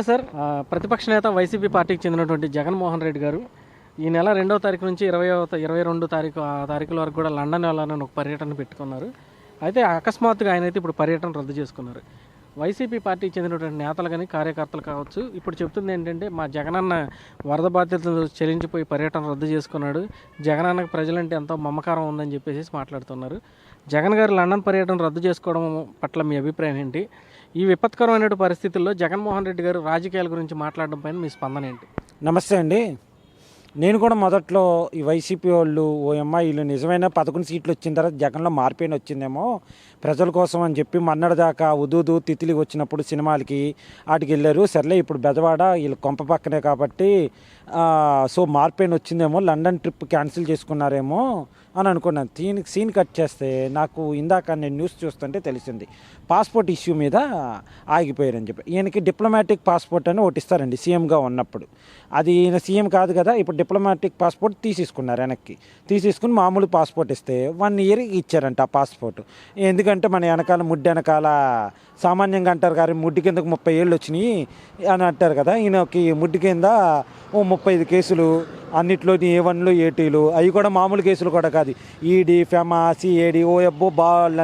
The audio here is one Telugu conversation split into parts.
నమస్తే సార్. ప్రతిపక్ష నేత వైసీపీ పార్టీకి చెందినటువంటి జగన్మోహన్ రెడ్డి గారు ఈ నెల రెండవ తారీఖు నుంచి ఇరవై ఇరవై రెండు తారీఖు ఆ తారీఖుల వరకు కూడా లండన్ వెళ్ళాలని ఒక పర్యటన పెట్టుకున్నారు. అయితే అకస్మాత్తుగా ఆయన అయితే ఇప్పుడు పర్యటన రద్దు చేసుకున్నారు. వైసీపీ పార్టీకి చెందినటువంటి నేతలు కానీ కార్యకర్తలు కావచ్చు ఇప్పుడు చెప్తుంది ఏంటంటే మా జగనన్న వరద బాధ్యతలు చెల్లించిపోయి పర్యటన రద్దు చేసుకున్నాడు. జగనన్నకు ప్రజలంటే ఎంతో మమకారం ఉందని చెప్పేసి మాట్లాడుతున్నారు. జగన్ గారు లండన్ పర్యటన రద్దు చేసుకోవడం పట్ల మీ అభిప్రాయం ఏంటి? ఈ విపత్కరమైన పరిస్థితుల్లో జగన్మోహన్ రెడ్డి గారు రాజకీయాల గురించి మాట్లాడడం పైన మీ స్పందన ఏంటి? నమస్తే అండి. నేను కూడా మొదట్లో ఈ వైసీపీ వాళ్ళు ఓ అమ్మాయి వీళ్ళు నిజమైన పదకొండు సీట్లు వచ్చిన తర్వాత జగన్లో మార్పేని వచ్చిందేమో? ప్రజల కోసం అని చెప్పి మన్నడదాకా ఉదూదు తితిలి వచ్చినప్పుడు సినిమాలకి వాటికి వెళ్ళారు. సర్లే ఇప్పుడు బెజవాడ వీళ్ళు కొంప పక్కనే కాబట్టి సో మార్పేని వచ్చిందేమో? లండన్ ట్రిప్ క్యాన్సిల్ చేసుకున్నారేమో అని అనుకున్నాను. దీనికి సీన్ కట్ చేస్తే నాకు ఇందాక నేను న్యూస్ చూస్తుంటే తెలిసింది. పాస్పోర్ట్ ఇష్యూ మీద ఆగిపోయారని చెప్పి. ఈయనకి డిప్లొమాటిక్ పాస్పోర్ట్ అని ఒకటి ఇస్తారండి సీఎంగా ఉన్నప్పుడు. అది ఈయన సీఎం కాదు కదా ఇప్పుడు డిప్లొమాటిక్ పాస్పోర్ట్ తీసేసుకున్నారు వెనక్కి. తీసేసుకుని మామూలు పాస్పోర్ట్ ఇస్తే వన్ ఇయర్ ఇచ్చారంట ఆ పాస్పోర్ట్ ఎందుకంటే మన వెనకాల ముడ్డి వెనకాల సామాన్యంగా అంటారు కానీ ముడ్డి కిందకు ముప్పై ఏళ్ళు వచ్చినాయి అని అంటారు కదా ఈయనకి ముడ్డి కింద ఓ ముప్పై ఐదు కేసులు అన్నిట్లోని ఏ వన్లు ఏటీలు అవి కూడా మామూలు కేసులు కూడా కాదు. ఈడీ ఫెమా సిఏడి ఓ ఎబ్బో బాల్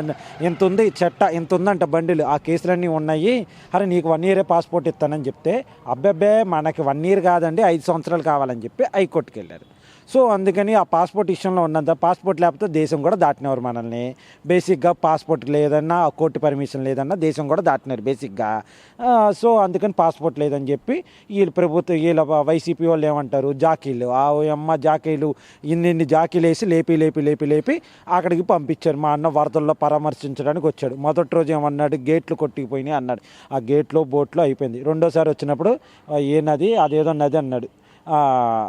ఎంత ఉంది చెట్ట ఎంత ఉందంట బండిలు ఆ కేసులన్నీ ఉన్నాయి. అరే నీకు వన్ ఇయరే పాస్పోర్ట్ ఇస్తానని చెప్తే అబ్బాబ్బే మనకి వన్ ఇయర్ కాదండి ఐదు సంవత్సరాలు కావాలని చెప్పి హైకోర్టుకి వెళ్ళారు సో అందుకని ఆ పాస్పోర్ట్ విషయంలో ఉన్నంత పాస్పోర్ట్ లేకపోతే దేశం కూడా దాటినవారు మనల్ని. బేసిక్గా పాస్పోర్ట్ లేదన్నా ఆ కోర్టు పర్మిషన్ లేదన్నా దేశం కూడా దాటినారు బేసిక్గా. సో అందుకని పాస్పోర్ట్ లేదని చెప్పి వీళ్ళు ప్రభుత్వం వీళ్ళ వైసీపీ వాళ్ళు ఏమంటారు జాకీలు. ఆ అమ్మ జాకీలు ఇన్ని ఇన్ని జాకీలు వేసి లేపి లేపి లేపి లేపి అక్కడికి పంపించారు మా అన్న వరదల్లో పరామర్శించడానికి వచ్చాడు. మొదటి రోజు ఏమన్నాడు గేట్లు కొట్టుకుపోయినాయి అన్నాడు. ఆ గేట్లో బోట్లో అయిపోయింది. రెండోసారి వచ్చినప్పుడు ఏ నది అదేదో నది అన్నాడు.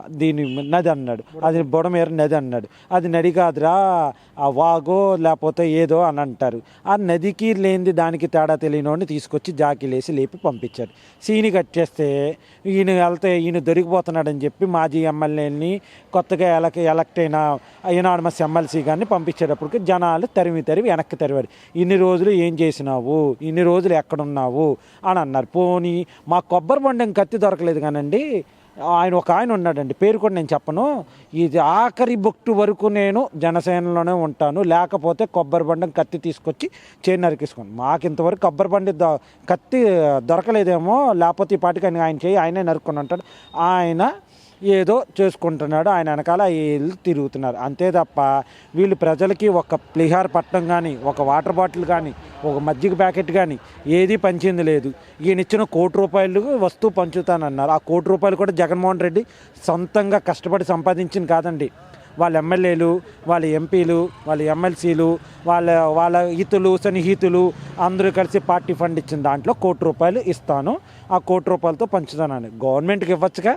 దీని నది అన్నాడు. అది బుడమేర నది అన్నాడు. అది నది కాదురా ఆ వాగో లేకపోతే ఏదో అని అంటారు. ఆ నదికి లేనిది దానికి తేడా తెలియనోడిని తీసుకొచ్చి జాకిలేసి లేపి పంపించాడు. సీని కట్టేస్తే ఈయన వెళ్తే ఈయన దొరికిపోతున్నాడని చెప్పి మాజీ ఎమ్మెల్యేని కొత్తగా ఎలక్ ఎలక్ట్ అయిన ఎనానమస్ ఎమ్మెల్సీ గారిని పంపించేటప్పటికి జనాలు తరిమి తరివి వెనక్కి తరివారు ఇన్ని రోజులు ఏం చేసినావు? ఇన్ని రోజులు ఎక్కడున్నావు? అని అన్నారు. పోనీ మా కొబ్బరి బండం కత్తి దొరకలేదు కానండి. ఆయన ఒక ఆయన ఉన్నాడండి. పేరు కూడా నేను చెప్పను. ఇది ఆఖరి బొట్టు వరకు నేను జనసేనలోనే ఉంటాను. లేకపోతే కొబ్బరి బండం కత్తి తీసుకొచ్చి చేయి నరికేసుకోండి మాకు ఇంతవరకు కొబ్బరి బండి ద కత్తి దొరకలేదేమో. లేకపోతే ఈ పాటికి ఆయన ఆయన చేయి ఆయనే నరుక్కొని ఉంటాడు. ఆయన ఏదో చేసుకుంటున్నాడు. ఆయన వెనకాల వీళ్ళు తిరుగుతున్నారు. అంతే తప్ప వీళ్ళు ప్రజలకి ఒక ప్లిహార్ పట్టం కానీ ఒక వాటర్ బాటిల్ కానీ ఒక మజ్జిగ ప్యాకెట్ కానీ ఏది పంచింది లేదు. ఈయన ఇచ్చిన కోటి రూపాయలు వస్తువు పంచుతానన్నారు. ఆ కోటి రూపాయలు కూడా జగన్మోహన్ రెడ్డి సొంతంగా కష్టపడి సంపాదించింది కాదండి. వాళ్ళ ఎమ్మెల్యేలు వాళ్ళ ఎంపీలు వాళ్ళ ఎమ్మెల్సీలు వాళ్ళ వాళ్ళ హితులు సన్నిహితులు అందరూ కలిసి పార్టీ ఫండ్ ఇచ్చిన దాంట్లో కోటి రూపాయలు ఇస్తాను. ఆ కోటి రూపాయలతో పంచుతానని. గవర్నమెంట్కి ఇవ్వచ్చుగా.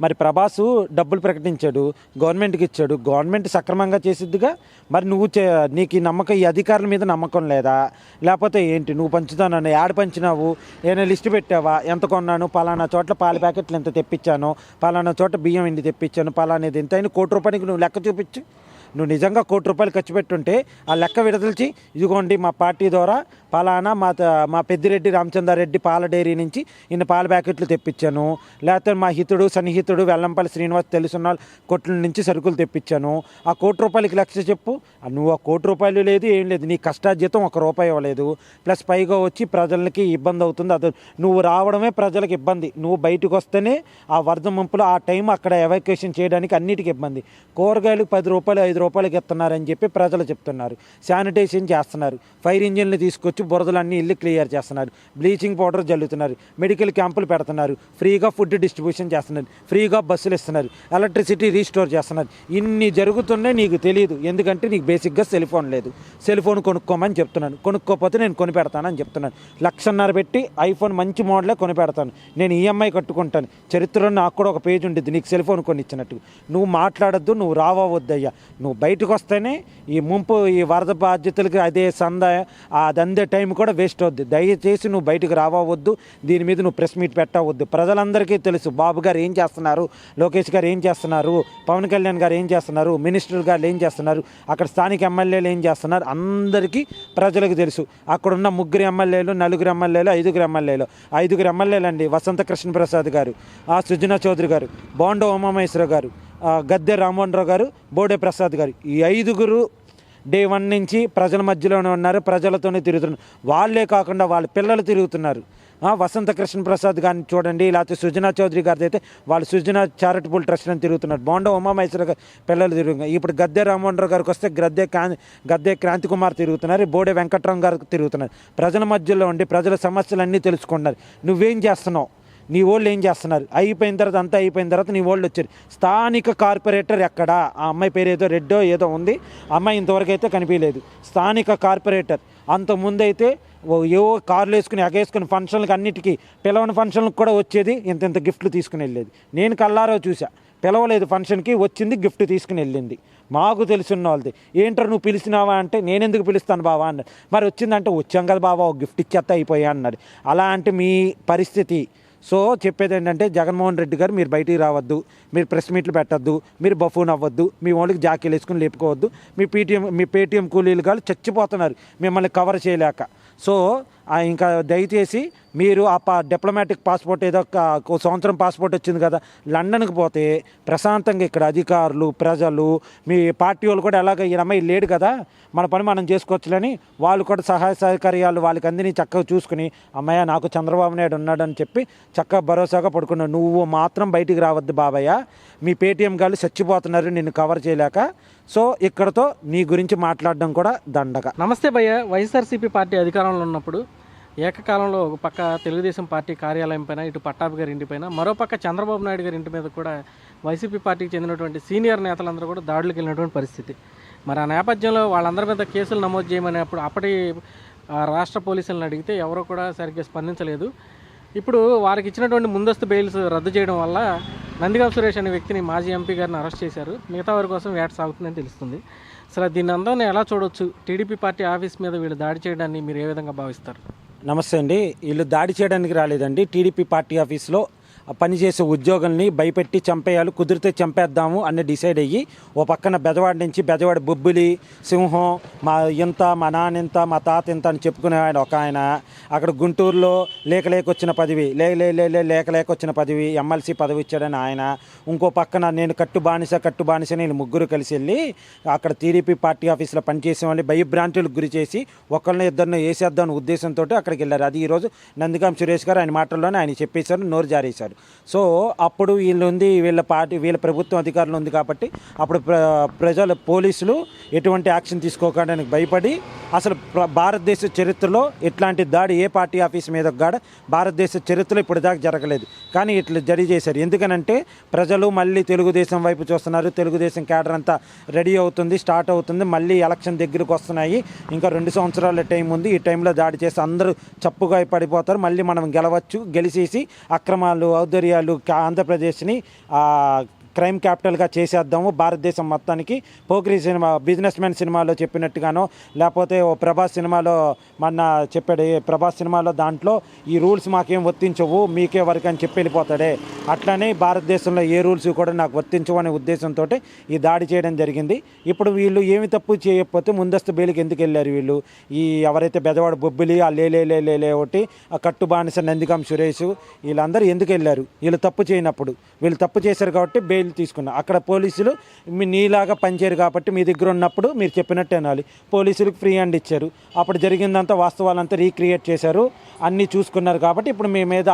మరి ప్రభాసు డబ్బులు ప్రకటించాడు గవర్నమెంట్కి ఇచ్చాడు. గవర్నమెంట్ సక్రమంగా చేసిద్దిగా? మరి నువ్వు చే నీకు ఈ నమ్మకం ఈ అధికారుల మీద నమ్మకం లేదా? లేకపోతే ఏంటి నువ్వు పంచుతానని యాడ్ పంచినావు? ఏమైనా లిస్ట్ పెట్టావా? ఎంత కొన్నాను? పలానా చోట్ల పాల ప్యాకెట్లు ఎంత తెప్పించాను? పలానా చోట బియ్యం ఇండి తెప్పించాను? పలానాది ఎంత అయినా కోటి రూపాయలకి నువ్వు లెక్క చూపించు. నువ్వు నిజంగా కోటి రూపాయలు ఖర్చు పెట్టుంటే ఆ లెక్క విడదలిచి ఇదిగోండి మా పార్టీ ద్వారా పలానా మా మా పెద్దిరెడ్డి రామచంద్రారెడ్డి పాల డైరీ నుంచి ఇన్ని పాల ప్యాకెట్లు తెప్పించాను. లేకపోతే మా హితుడు సన్నిహితుడు వెల్లంపల్లి శ్రీనివాస్ తెలుసున్న వాళ్ళ కొట్ల నుంచి సరుకులు తెప్పించాను. ఆ కోటి రూపాయలకి లక్ష చెప్పు. ఆ నువ్వు ఆ కోటి రూపాయలు లేదు ఏం లేదు. నీ కష్టార్జితం ఒక రూపాయి ఇవ్వలేదు. ప్లస్ పైగా వచ్చి ప్రజలకి ఇబ్బంది అవుతుంది. అది నువ్వు రావడమే ప్రజలకు ఇబ్బంది. నువ్వు బయటకు వస్తేనే ఆ వరద ముంపులో ఆ టైం అక్కడ ఎవాక్యుయేషన్ చేయడానికి అన్నిటికీ ఇబ్బంది. కూరగాయలు పది రూపాయలు ఐదు రూపాయలకి ఇస్తున్నారని చెప్పి ప్రజలు చెప్తున్నారు. శానిటైజేషన్ చేస్తున్నారు. ఫైర్ ఇంజిన్లు తీసుకొచ్చి బురదలన్నీ ఇల్లు క్లియర్ చేస్తున్నారు. బ్లీచింగ్ పౌడర్ జల్లుతున్నారు. మెడికల్ క్యాంపులు పెడుతున్నారు. ఫ్రీగా ఫుడ్ డిస్ట్రిబ్యూషన్ చేస్తున్నారు. ఫ్రీగా బస్సులు ఇస్తున్నారు. ఎలక్ట్రిసిటీ రీస్టోర్ చేస్తున్నారు. ఇన్ని జరుగుతున్నాయి నీకు తెలియదు ఎందుకంటే నీకు బేసిక్గా సెల్ ఫోన్ లేదు. సెల్ ఫోన్ కొనుక్కోమని చెప్తున్నాను. కొనుక్కోకపోతే నేను కొని పెడతానని చెప్తున్నాను. లక్షన్నర పెట్టి ఐఫోన్ మంచి మోడలే కొని పెడతాను నేను ఈఎంఐ కట్టుకుంటాను. చరిత్రలో నాకు కూడా ఒక పేజ్ ఉంటుంది నీకు సెల్ ఫోన్ కొని ఇచ్చినట్టు నువ్వు మాట్లాడొద్దు నువ్వు రావద్దయ్యా నువ్వు బయటకు వస్తేనే ఈ ముంపు ఈ వరద బాధ్యతలకి అదే సంద అదందే టైం కూడా వేస్ట్ అవుద్ది. దయచేసి నువ్వు బయటకు రావద్దు దీని మీద నువ్వు ప్రెస్ మీట్ పెట్టవద్దు. ప్రజలందరికీ తెలుసు బాబు గారు ఏం చేస్తున్నారు లోకేష్ గారు ఏం చేస్తున్నారు పవన్ కళ్యాణ్ గారు ఏం చేస్తున్నారు మినిస్టర్ గారు ఏం చేస్తున్నారు అక్కడ స్థానిక ఎమ్మెల్యేలు ఏం చేస్తున్నారు అందరికీ ప్రజలకు తెలుసు. అక్కడ ఉన్న ముగ్గురు ఎమ్మెల్యేలు నలుగురు ఎమ్మెల్యేలు ఐదుగురు ఎమ్మెల్యేలు. ఐదుగురు ఎమ్మెల్యేలు అండి వసంత కృష్ణప్రసాద్ గారు ఆ సుజనా చౌదరి గారు బోండ ఉమామహేశ్వర గారు గద్దె రామోహన్ రావు గారు బోడే ప్రసాద్ గారు. ఈ ఐదుగురు డే వన్ నుంచి ప్రజల మధ్యలోనే ఉన్నారు ప్రజలతోనే తిరుగుతున్నారు. వాళ్ళే కాకుండా వాళ్ళ పిల్లలు తిరుగుతున్నారు. వసంత కృష్ణ ప్రసాద్ గారిని చూడండి లేకపోతే సుజనా చౌదరి గారిది అయితే వాళ్ళు సుజనా చారిటబుల్ ట్రస్ట్ అని తిరుగుతున్నారు. బోండ ఉమామహేశ్వర గారు పిల్లలు తిరుగుతున్నారు. ఇప్పుడు గద్దె రామ్మోహన్ గారికి వస్తే గద్దె గద్దె క్రాంతి కుమార్ తిరుగుతున్నారు బోడే వెంకట్రామ్ గారు తిరుగుతున్నారు. ప్రజల మధ్యలో ఉండి ప్రజల సమస్యలన్నీ తెలుసుకుంటున్నారు. నువ్వేం చేస్తున్నావు? నీ వాళ్ళు ఏం చేస్తున్నారు? అయిపోయిన తర్వాత అంతా అయిపోయిన తర్వాత నీ వాళ్ళు వచ్చారు. స్థానిక కార్పొరేటర్ ఎక్కడా? ఆ అమ్మాయి పేరు ఏదో రెడ్డో ఏదో ఉంది. అమ్మాయి ఇంతవరకు అయితే కనిపించలేదు. స్థానిక కార్పొరేటర్. అంతకుముందు అయితే ఓ ఏవో కార్లు వేసుకుని ఎగేసుకుని ఫంక్షన్లకు అన్నిటికీ పిలవని ఫంక్షన్లకు కూడా వచ్చేది ఇంత ఇంత గిఫ్ట్లు తీసుకుని వెళ్ళేది. నేను కల్లారో చూసా పిలవలేదు ఫంక్షన్కి వచ్చింది గిఫ్ట్ తీసుకుని వెళ్ళింది. మాకు తెలిసిన వాళ్ళది. ఏంటో నువ్వు పిలిచినావా అంటే నేను ఎందుకు పిలుస్తాను బావా అన్నాడు. మరి వచ్చిందంటే వచ్చాం కదా బావా ఒక గిఫ్ట్ ఇచ్చేస్తా అయిపోయా అన్నాడు. అలా అంటే మీ పరిస్థితి సో చెప్పేది ఏంటంటే జగన్మోహన్ రెడ్డి గారు మీరు బయటికి రావద్దు మీరు ప్రెస్ మీట్లు పెట్టద్దు మీరు బఫూన్ అవ్వద్దు మీ వాళ్ళకి జాకీలు వేసుకుని లేపుకోవద్దు మీ పేటీఎం మీ పేటీఎం కూలీలు గారు చచ్చిపోతున్నారు మిమ్మల్ని కవర్ చేయలేక. సో ఇంకా దయచేసి మీరు ఆ పా డిప్లొమాటిక్ పాస్పోర్ట్ ఏదో ఒక సంవత్సరం పాస్పోర్ట్ వచ్చింది కదా లండన్కి పోతే ప్రశాంతంగా ఇక్కడ అధికారులు ప్రజలు మీ పార్టీ వాళ్ళు కూడా ఎలాగ ఈ అమ్మాయి లేడు కదా మన పని మనం చేసుకోవచ్చులని వాళ్ళు కూడా సహాయ సహకార్యాలు వాళ్ళకి అందిని చక్కగా చూసుకుని అమ్మాయ నాకు చంద్రబాబు నాయుడు ఉన్నాడని చెప్పి చక్కగా భరోసాగా పడుకున్నావు. నువ్వు మాత్రం బయటికి రావద్దు బాబయ్య. మీ పేటీఎం గాళ్ళు చచ్చిపోతున్నారు నిన్ను కవర్ చేయలేక. సో ఇక్కడతో నీ గురించి మాట్లాడడం కూడా దండగ. నమస్తే భయ్య. వైఎస్ఆర్సీపీ పార్టీ అధికారంలో ఉన్నప్పుడు ఏకకాలంలో ఒక పక్క తెలుగుదేశం పార్టీ కార్యాలయం పైన ఇటు పట్టాభి గారి ఇంటిపైన మరోపక్క చంద్రబాబు నాయుడు గారి ఇంటి మీద కూడా వైసీపీ పార్టీకి చెందినటువంటి సీనియర్ నేతలందరూ కూడా దాడులకు వెళ్ళినటువంటి పరిస్థితి. మరి ఆ నేపథ్యంలో వాళ్ళందరి మీద కేసులు నమోదు చేయమని అప్పుడు అప్పటి ఆ, రాష్ట్ర పోలీసులను అడిగితే ఎవరో కూడా సరిగ్గా స్పందించలేదు. ఇప్పుడు వారికి ఇచ్చినటువంటి ముందస్తు బెయిల్స్ రద్దు చేయడం వల్ల నందిగాం సురేష్ అనే వ్యక్తిని మాజీ ఎంపీ గారిని అరెస్ట్ చేశారు. మిగతా వారి కోసం వేట సాగుతుందని తెలుస్తుంది. అసలు దీన్ని అందరిని ఎలా చూడొచ్చు? టీడీపీ పార్టీ ఆఫీస్ మీద వీళ్ళు దాడి చేయడాన్ని మీరు ఏ విధంగా భావిస్తారు? నమస్తే అండి. వీళ్ళు దాడి చేయడానికి రాలేదండి. టీడీపీ పార్టీ ఆఫీస్లో పనిచేసే ఉద్యోగుల్ని భయపెట్టి చంపేయాలి కుదిరితే చంపేద్దాము అని డిసైడ్ అయ్యి ఓ పక్కన బెజవాడ నుంచి బెజవాడ బొబ్బులి సింహం మా ఇంత మా నాన్న ఇంత మా తాత ఇంత అని చెప్పుకునే ఆయన ఒక ఆయన. అక్కడ గుంటూరులో లేక లేక వచ్చిన పదవి లే లే లే లే లేక లేక వచ్చిన పదవి ఎమ్మెల్సీ పదవి ఇచ్చాడని ఆయన. ఇంకో పక్కన నేను కట్టు బానిస కట్టు బానిస నేను ముగ్గురు కలిసి వెళ్ళి అక్కడ టీడీపీ పార్టీ ఆఫీస్లో పనిచేసే వాళ్ళని భయభ్రాంతులకు గురి చేసి ఒకళ్ళని ఇద్దరిని వేసేద్దాం ఉద్దేశంతో అక్కడికి వెళ్ళారు. అది ఈరోజు నందిగాం సురేష్ గారు ఆయన మాటల్లోనే ఆయన చెప్పేశారు నోరు జారేశారు. సో అప్పుడు వీళ్ళు ఉంది వీళ్ళ పార్టీ వీళ్ళ ప్రభుత్వం అధికారులు ఉంది కాబట్టి అప్పుడు ప్ర ప్రజలు పోలీసులు ఎటువంటి యాక్షన్ తీసుకోకుండా భయపడి అసలు ప్ర- భారతదేశ చరిత్రలో ఇట్లాంటి దాడి ఏ పార్టీ ఆఫీస్ మీద గాడ భారతదేశ చరిత్రలో ఇప్పటిదాకా జరగలేదు. కానీ ఇట్లా జడి చేశారు. ఎందుకనంటే ప్రజలు మళ్ళీ తెలుగుదేశం వైపు చూస్తున్నారు. తెలుగుదేశం క్యాడర్ అంతా రెడీ అవుతుంది స్టార్ట్ అవుతుంది. మళ్ళీ ఎలక్షన్ దగ్గరకు వస్తున్నాయి. ఇంకా రెండు సంవత్సరాల టైం ఉంది. ఈ టైంలో దాడి చేసి అందరూ చప్పుగా పడిపోతారు. మళ్ళీ మనం గెలవచ్చు గెలిచేసి అక్రమాలు ఔదర్యాలు ఆంధ్రప్రదేశ్ని క్రైమ్ క్యాపిటల్గా చేసేద్దాము. భారతదేశం మొత్తానికి పోకిరి సినిమా బిజినెస్ మ్యాన్ సినిమాలో చెప్పినట్టుగానో లేకపోతే ఓ ప్రభాస్ సినిమాలో మన చెప్పాడు ప్రభాస్ సినిమాలో దాంట్లో ఈ రూల్స్ మాకేం వర్తించవు మీకే వరకు అని చెప్పి వెళ్ళిపోతాడే. అట్లనే భారతదేశంలో ఏ రూల్స్ కూడా నాకు వర్తించవు అనే ఉద్దేశంతో ఈ దాడి చేయడం జరిగింది. ఇప్పుడు వీళ్ళు ఏమి తప్పు చేయకపోతే ముందస్తు బెయిల్కి ఎందుకు వెళ్ళారు వీళ్ళు? ఈ ఎవరైతే బెదవాడ బొబ్బిలి ఆ లేలేలేలే ఒకటి ఆ కట్టు బానిస నందికం సురేష్ వీళ్ళందరూ ఎందుకు వెళ్ళారు? వీళ్ళు తప్పు చేయనప్పుడు. వీళ్ళు తప్పు చేశారు కాబట్టి బెయిల్ తీసుకున్నా. అక్కడ పోలీసులు మీ నీలాగా పనిచేయరు కాబట్టి మీ దగ్గర ఉన్నప్పుడు మీరు చెప్పినట్టు వినాలి పోలీసులకు ఫ్రీ హ్యాండ్ ఇచ్చారు. అప్పుడు జరిగిందంతా వాస్తవాలంతా రీక్రియేట్ చేశారు. అన్నీ చూసుకున్నారు కాబట్టి ఇప్పుడు మీ మీద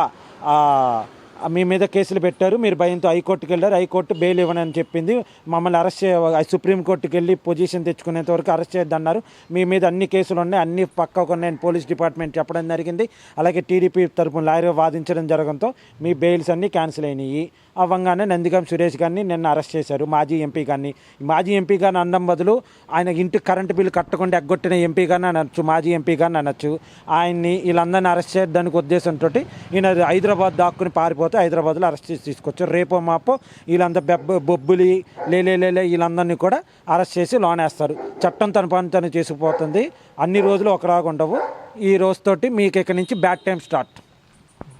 మీ మీద కేసులు పెట్టారు మీరు భయంతో హైకోర్టుకి వెళ్ళారు హైకోర్టు బెయిల్ ఇవ్వనని చెప్పింది. మమ్మల్ని అరెస్ట్ చేయ సుప్రీంకోర్టుకి వెళ్ళి పొజిషన్ తెచ్చుకునేంత వరకు అరెస్ట్ చేద్దన్నారు. మీ మీద అన్ని కేసులు ఉన్నాయి అన్ని పక్కకు ఉన్నాయని పోలీస్ డిపార్ట్మెంట్ చెప్పడం జరిగింది. అలాగే టీడీపీ తరపున లాయర్ వాదించడం జరగడంతో మీ బెయిల్స్ అన్నీ క్యాన్సిల్ అయినాయి. అవ్వంగానే నందిగం సురేష్ గారిని నిన్న అరెస్ట్ చేశారు మాజీ ఎంపీ గారిని. మాజీ ఎంపీ గారిని అనడం బదులు ఆయన ఇంటి కరెంటు బిల్లు కట్టకుండా ఎగ్గొట్టిన ఎంపీ గారిని అనొచ్చు మాజీ ఎంపీ గారిని అనొచ్చు. ఆయన్ని వీళ్ళందరినీ అరెస్ట్ చేయడానికి ఉద్దేశంతో ఈయన హైదరాబాద్ దాక్కుని లేకపోతే హైదరాబాద్లో అరెస్ట్ చేసి తీసుకొచ్చారు. రేపో మాపో వీళ్ళంతా బెబ్బ బొబ్బులి లేలే వీళ్ళందరినీ కూడా అరెస్ట్ చేసి లోనేస్తారు. చట్టం తన పని తను చేసుకుపోతుంది. అన్ని రోజులు ఒకలాగా ఉండవు ఈ రోజుతోటి మీకు ఇక్కడి నుంచి బ్యాడ్ టైం స్టార్ట్.